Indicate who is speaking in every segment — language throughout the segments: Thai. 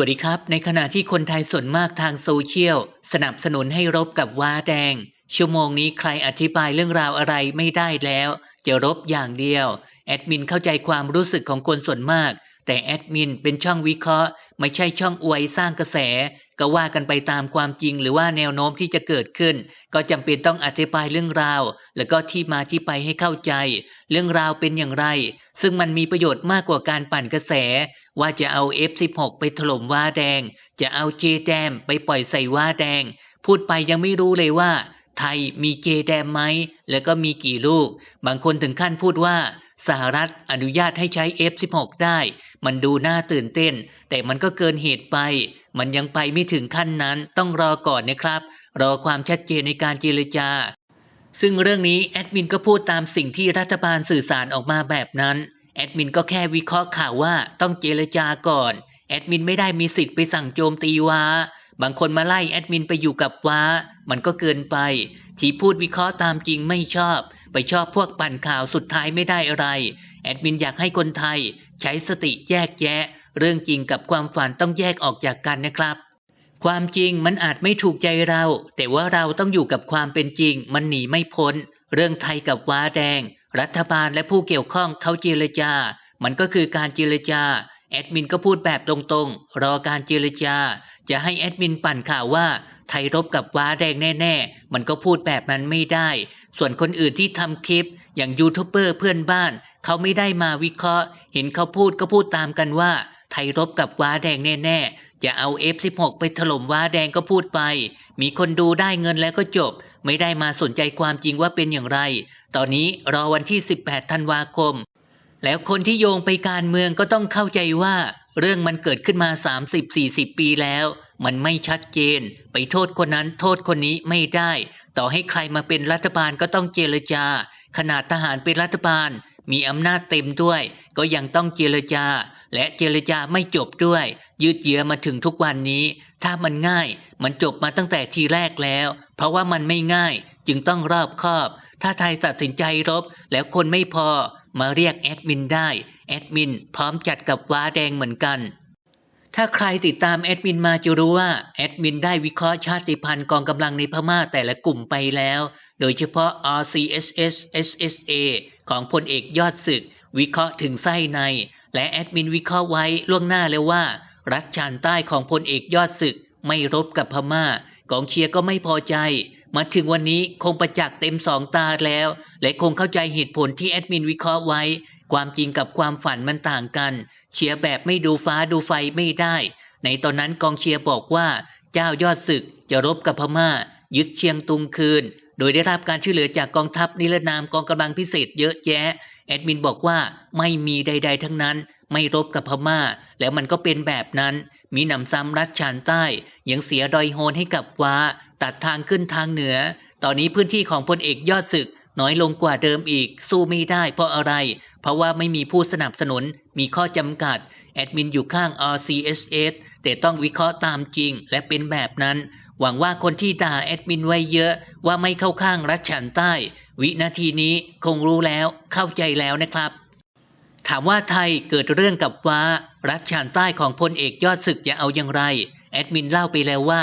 Speaker 1: วัสดีครับ ในขณะที่คนไทยส่วนมากทางโซเชียล สนับสนุนให้รบกับว้าแดง ชั่วโมงนี้ใครอธิบายเรื่องราวอะไรไม่ได้แล้ว จะรบอย่างเดียว แอดมินเข้าใจความรู้สึกของคนส่วนมาก แต่แอดมินเป็นช่องวิเคราะห์ ไม่ใช่ช่องอวยสร้างกระแส ก็ว่ากันไปตามความจริงหรือว่าแนวโน้มที่จะเกิดขึ้น ก็จำเป็นต้องอธิบายเรื่องราว แล้วก็ที่มาที่ไปให้เข้าใจ เรื่องราวเป็นอย่างไร ซึ่งมันมีประโยชน์มากกว่าการปั่นกระแส ว่าจะเอา F16 ไปถล่มว้าแดง จะเอาเจแดมไปปล่อยใส่ว้าแดง พูดไปยังไม่รู้เลยว่า ไทยมีเจแดมไหมแล้วก็มีกี่ลูก บางคนถึงขั้นพูดว่า สหรัฐอนุญาตให้ใช้ F16 ได้ มันดูน่าตื่นเต้น แต่มันก็เกินเหตุไป มันยังไปไม่ถึงขั้นนั้นต้องรอก่อนนะครับ รอความชัดเจนในการเจรจา ซึ่งเรื่องนี้แอดมินก็พูดตามสิ่งที่รัฐบาลสื่อสารออกมาแบบนั้น แอดมินก็แค่วิเคราะห์ข่าวว่าต้องเจรจาก่อน แอดมินไม่ได้มีสิทธิ์ไปสั่งโจมตีว้า บางคนมาไล่แอดมินไปอยู่กับว้า มันก็เกินไป ที่พูดวิเคราะห์ตามจริงไม่ชอบ ไปชอบพวกปั่นข่าวสุดท้ายไม่ได้อะไร แอดมินอยากให้คนไทย ใช้สติแยกแยะ เรื่องจริงกับความฝันต้องแยกออกจากกันนะครับ ความจริงมันอาจไม่ถูกใจเรา แต่ว่าเราต้องอยู่กับความเป็นจริง มันหนีไม่พ้น เรื่องไทยกับว้าแดง รัฐบาลและผู้เกี่ยวข้องเขาเจรจา มันก็คือการเจรจา แอดมินก็พูดแบบตรงๆ รอการเจรจา จะให้แอดมินปั่นข่าวว่า ไทยรบกับว้าแดงแน่ๆ มันก็พูดแบบนั้นไม่ได้ ส่วนคนอื่นที่ทำคลิป อย่างยูทูบเบอร์เพื่อนบ้าน เขาไม่ได้มาวิเคราะห์ เห็นเขาพูดก็พูดตามกันว่า ไทยรบกับว้าแดงแน่ๆ จะเอา F16 ไปถล่มว้าแดงก็พูดไป มีคนดูได้เงินแล้วก็จบ ไม่ได้มาสนใจความจริงว่าเป็นอย่างไร ตอนนี้รอวันที่ 18 ธันวาคม แล้วคนที่โยงไปการเมืองก็ต้องเข้าใจว่า เรื่องมันเกิดขึ้นมา 30-40 ปีแล้ว มันไม่ชัดเจน ไปโทษคนนั้นโทษคนนี้ไม่ได้ ต่อให้ใครมาเป็นรัฐบาลก็ต้องเจรจา ขนาดทหารเป็นรัฐบาล มีอำนาจเต็มด้วย ก็ยังต้องเจรจา และเจรจาไม่จบด้วย ยืดเยื้อมาถึงทุกวันนี้ ถ้ามันง่าย มันจบมาตั้งแต่ทีแรกแล้ว เพราะว่ามันไม่ง่าย จึงต้องรอบคอบ ถ้าไทยตัดสินใจรบ แล้วคนไม่พอมาเรียกแอดมินได้ แอดมินพร้อมจัดกับว้าแดงเหมือนกัน ถ้าใครติดตามแอดมินมาจะรู้ว่าแอดมินได้วิเคราะห์ชาติพันธุ์กองกำลังในพม่าแต่ละกลุ่มไปแล้ว โดยเฉพาะ RCSS SSA ของพลเอกยอดศึก วิเคราะห์ถึงไส้ใน และแอดมินวิเคราะห์ไว้ล่วงหน้าแล้วว่า รัฐชานใต้ของพลเอกยอดศึกไม่รบกับพม่ากองเชียร์ก็ไม่พอใจ มาถึงวันนี้คงประจักษ์เต็มสองตาแล้ว และคงเข้าใจเหตุผลที่แอดมินวิเคราะห์ไว้ ความจริงกับความฝันมันต่างกัน เชียร์แบบไม่ดูฟ้าดูไฟไม่ได้ ในตอนนั้นกองเชียร์บอกว่า เจ้ายอดศึกจะรบกับพม่า ยึดเชียงตุงคืน โดยได้รับการช่วยเหลือจากกองทัพนิรนามกองกำลังพิเศษเยอะแยะ แอดมินบอกว่าไม่มีใด ๆ ทั้งนั้น ไม่รบกับพม่า แล้วมันก็เป็นแบบนั้น มีหนำซ้ำรัฐชานใต้ ยังเสียดอยโฮนให้กับว้า ตัดทางขึ้นทางเหนือ ตอนนี้พื้นที่ของพลเอกยอดศึกน้อยลงกว่าเดิมอีก สู้ไม่ได้เพราะอะไร เพราะว่าไม่มีผู้สนับสนุน มีข้อจำกัด แอดมินอยู่ข้าง RCSS แต่ต้องวิเคราะห์ตามจริงและเป็นแบบนั้น หวังว่าคนที่ด่าแอดมินไว้เยอะว่าไม่เข้าข้างรัฐฉานใต้ วินาทีนี้คงรู้แล้วเข้าใจแล้วนะครับ ถามว่าไทยเกิดเรื่องกับว้ารัฐชานใต้ของพลเอกยอดศึกจะเอาอย่างไร แอดมินเล่าไปแล้วว่า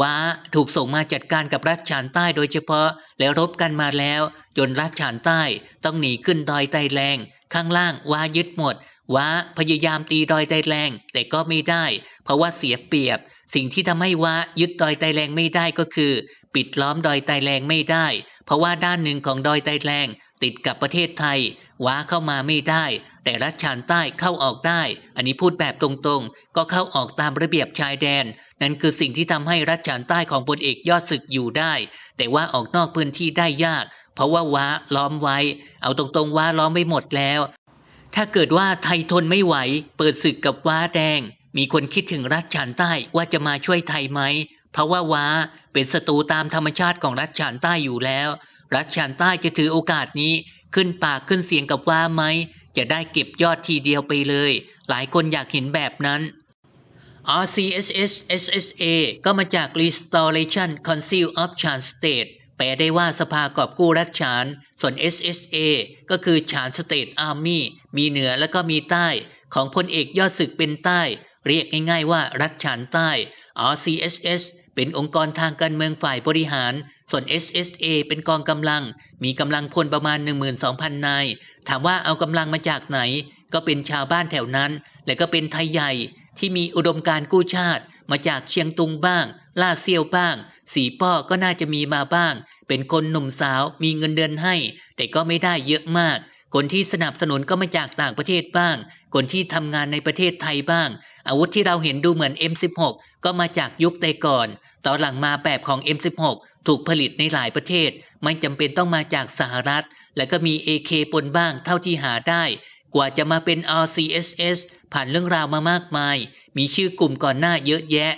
Speaker 1: ว้าถูกส่งมาจัดการกับรัฐชานใต้โดยเฉพาะ แล้วรบกันมาแล้ว จนรัฐชานใต้ต้องหนีขึ้นดอยไตแรง ข้างล่างว้ายึดหมด ว้าพยายามตีดอยไตแรง แต่ก็ไม่ได้ เพราะว่าเสียเปรียบ สิ่งที่ทำให้ว้ายึดดอยไตแรงไม่ได้ก็คือ ปิดล้อมดอยไตแรงไม่ได้ เพราะว่าด้านหนึ่งของดอยไตแรงติดกับประเทศไทย ว้าเข้ามาไม่ได้ แต่รัฐชานใต้เข้าออกได้ อันนี้พูดแบบตรงๆ ก็เข้าออกตามระเบียบชายแดน นั่นคือสิ่งที่ทำให้รัฐชานใต้ของพลเอกยอดศึกอยู่ได้ แต่ว่าออกนอกพื้นที่ได้ยาก เพราะว่าว้าล้อมไว้ เอาตรงๆว้าล้อมไม่หมดแล้ว ถ้าเกิดว่าไทยทนไม่ไหว เปิดศึกกับว้าแดง มีคนคิดถึงรัฐฉานใต้ว่าจะมาช่วยไทยไหม เพราะว่าว้าเป็นศัตรูตามธรรมชาติของรัฐฉานใต้อยู่แล้ว รัฐฉานใต้จะถือโอกาสนี้ขึ้นปากขึ้นเสียงกับว้าไหมจะได้เก็บยอดทีเดียวไปเลย หลายคนอยากเห็นแบบนั้น RCSS SSA ก็มาจาก Restoration Council of Chan State แปลได้ว่าสภากอบกู้รัฐฉาน ส่วน SSA ก็คือฉาน State Army มีเหนือแล้วก็มีใต้ ของพลเอกยอดศึกเป็นใต้ เรียกง่ายๆว่ารัฐฉานใต้ RCHS เป็นองค์กรทางการเมืองฝ่ายบริหาร ส่วน SSA เป็นกองกำลัง มีกำลังพลประมาณ 12,000 นาย ถามว่าเอากำลังมาจากไหน ก็เป็นชาวบ้านแถวนั้น และก็เป็นไทยใหญ่ที่มีอุดมการ์กู้ชาติ มาจากเชียงตุงบ้าง ล่าเซียวบ้าง สีป้อก็น่าจะมีมาบ้าง เป็นคนหนุ่มสาวมีเงินเดือนให้ แต่ก็ไม่ได้เยอะมาก คนที่สนับสนุนก็มาจากต่างประเทศบ้าง คนที่ทำงานในประเทศไทยบ้าง อาวุธที่เราเห็นดูเหมือน M16 ก็มาจากยุคแต่ก่อน ต่อหลังมาแบบของ M16 ถูกผลิตในหลายประเทศ ไม่จำเป็นต้องมาจากสหรัฐ และก็มี AK ปนบ้างเท่าที่หาได้ กว่าจะมาเป็น RCSS ผ่านเรื่องราวมามากมาย มีชื่อกลุ่มก่อนหน้าเยอะแยะ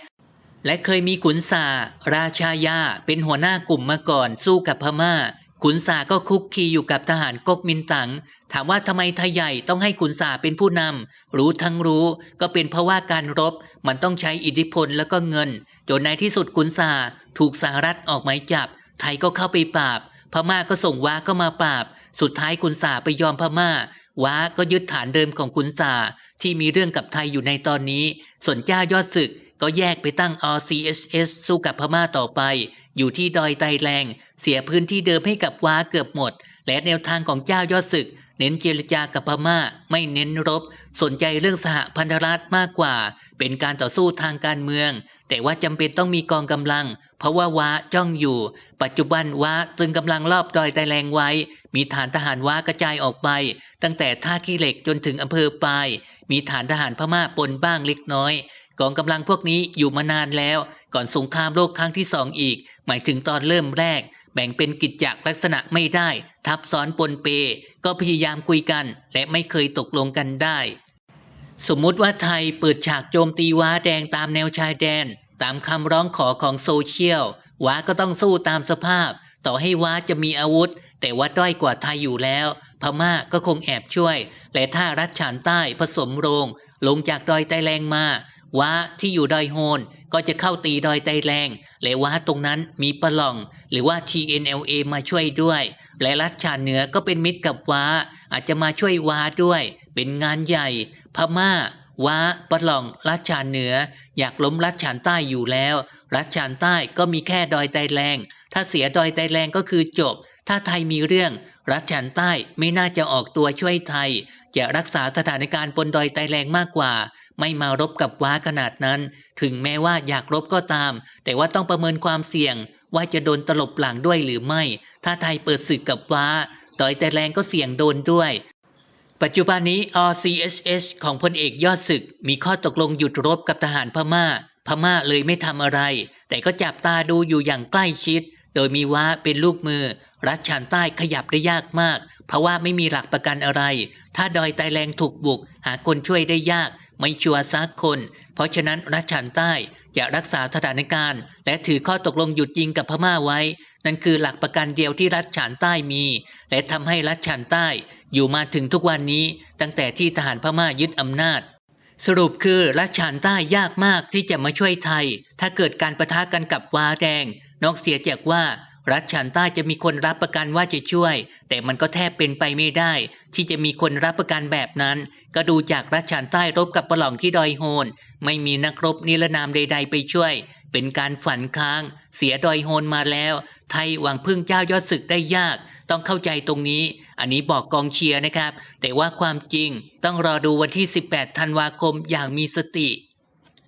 Speaker 1: และเคยมีขุนสาราชายาเป็นหัวหน้ากลุ่มมาก่อนสู้กับพม่า ขุนสาก็คุกคีอยู่กับทหารก๊กมินตั๋งถามว่าทำไมไทยใหญ่ต้องให้ขุนสาเป็นผู้นำรู้ทั้งรู้ก็เป็นเพราะว่าการรบมันต้องใช้อิทธิพลแล้วก็เงิน จนในที่สุดขุนสาถูกสหรัฐออกหมายจับ ไทยก็เข้าไปปราบ พม่าก็ส่งว้าก็มาปราบ สุดท้ายขุนสาไปยอมพม่าว้าก็ยึดฐานเดิมของขุนสาที่มีเรื่องกับไทยอยู่ในตอนนี้ ส่วนเจ้ายอดศึก ก็แยกไปตั้ง RCSS สู้กับพม่าต่อไป อยู่ที่ดอยไตแรง เสียพื้นที่เดิมให้กับว้าเกือบหมด และแนวทางของเจ้ายอดศึก เน้นเจรจากับพม่า ไม่เน้นรบ สนใจเรื่องสหพันธรัฐมากกว่า เป็นการต่อสู้ทางการเมือง แต่ว่าจำเป็นต้องมีกองกำลัง เพราะว่าว้าจ้องอยู่ ปัจจุบันว้าตึงกำลังรอบดอยไตแรงไว้ มีฐานทหารว้ากระจายออกไป ตั้งแต่ท่าขี้เหล็กจนถึงอำเภอปาย มีฐานทหารพม่าปนบ้างเล็กน้อย กองกำลังพวกนี้อยู่มานานแล้ว ก่อนสงครามโลกครั้งที่สองอีก หมายถึงตอนเริ่มแรก แบ่งเป็นกิจจลักษณะไม่ได้ ทับซ้อนปนเป ก็พยายามคุยกัน และไม่เคยตกลงกันได้ สมมุติว่าไทยเปิดฉากโจมตีว้าแดงตามแนวชายแดน ตามคำร้องขอของโซเชียลว้าก็ต้องสู้ตามสภาพ ต่อให้ว้าจะมีอาวุธ แต่ว่าด้อยกว่าไทยอยู่แล้ว พม่าก็คงแอบช่วย และถ้ารัฐฉานใต้ผสมโรง ลงจากดอยไตแรงมาว้าที่อยู่ดอยโฮนก็จะเข้าตีดอยไตแรงและว้าตรงนั้นมีปะหล่อง หรือว่า TNLA มาช่วยด้วย และรัฐชาเหนือก็เป็นมิตรกับว้า อาจจะมาช่วยว้าด้วย เป็นงานใหญ่ พม่า ว้าปะหล่องรัฐชานเหนือ อยากล้มรัฐชานใต้อยู่แล้ว รัฐชานใต้ก็มีแค่ดอยไตแรง ถ้าเสียดอยไตแรงก็คือจบ ถ้าไทยมีเรื่อง รัฐชานใต้ไม่น่าจะออกตัวช่วยไทย จะรักษาสถานการณ์บนดอยไตแรงมากกว่า ไม่มารบกับว้าขนาดนั้น ถึงแม้ว่าอยากรบก็ตาม แต่ว่าต้องประเมินความเสี่ยง ว่าจะโดนตลบหลังด้วยหรือไม่ ถ้าไทยเปิดศึกกับว้าดอยไตแรงก็เสี่ยงโดนด้วย ปัจจุบันนี้ RCHS ของพลเอกยอดศึก มีข้อตกลงหยุดรบกับทหารพม่า พม่าเลยไม่ทำอะไร แต่ก็จับตาดูอยู่อย่างใกล้ชิด โดยมีว้าเป็นลูกมือ รัฐชานใต้ขยับได้ยากมาก เพราะว่าไม่มีหลักประกันอะไร ถ้าดอยไตแรงถูกบุก หาคนช่วยได้ยาก ไม่ชัวร์ซักคน เพราะฉะนั้นรัฐชานใต้จะรักษาสถานการณ์ และถือข้อตกลงหยุดยิงกับพม่าไว้ นั่นคือหลักประกันเดียวที่รัฐฉานใต้มี และทำให้รัฐฉานใต้อยู่มาถึงทุกวันนี้ ตั้งแต่ที่ทหารพม่ายึดอำนาจ สรุปคือรัฐฉานใต้ยากมากที่จะมาช่วยไทย ถ้าเกิดการประทะกันกับว้าแดง นอกเสียจากว่ารัฐฉานใต้จะมีคนรับประกันว่าจะช่วย แต่มันก็แทบเป็นไปไม่ได้ ที่จะมีคนรับประกันแบบนั้น ก็ดูจากรัฐฉานใต้รบกับปล่องที่ดอยโฮน ไม่มีนักรบนิรนามใด ๆ ไปช่วย เป็นการฝันค้าง เสียดอยโฮนมาแล้ว ไทยหวังพึ่งเจ้ายอดศึกได้ยาก ต้องเข้าใจตรงนี้ อันนี้บอกกองเชียร์นะครับ แต่ว่าความจริงต้องรอดูวันที่ 18 ธันวาคมอย่างมีสติ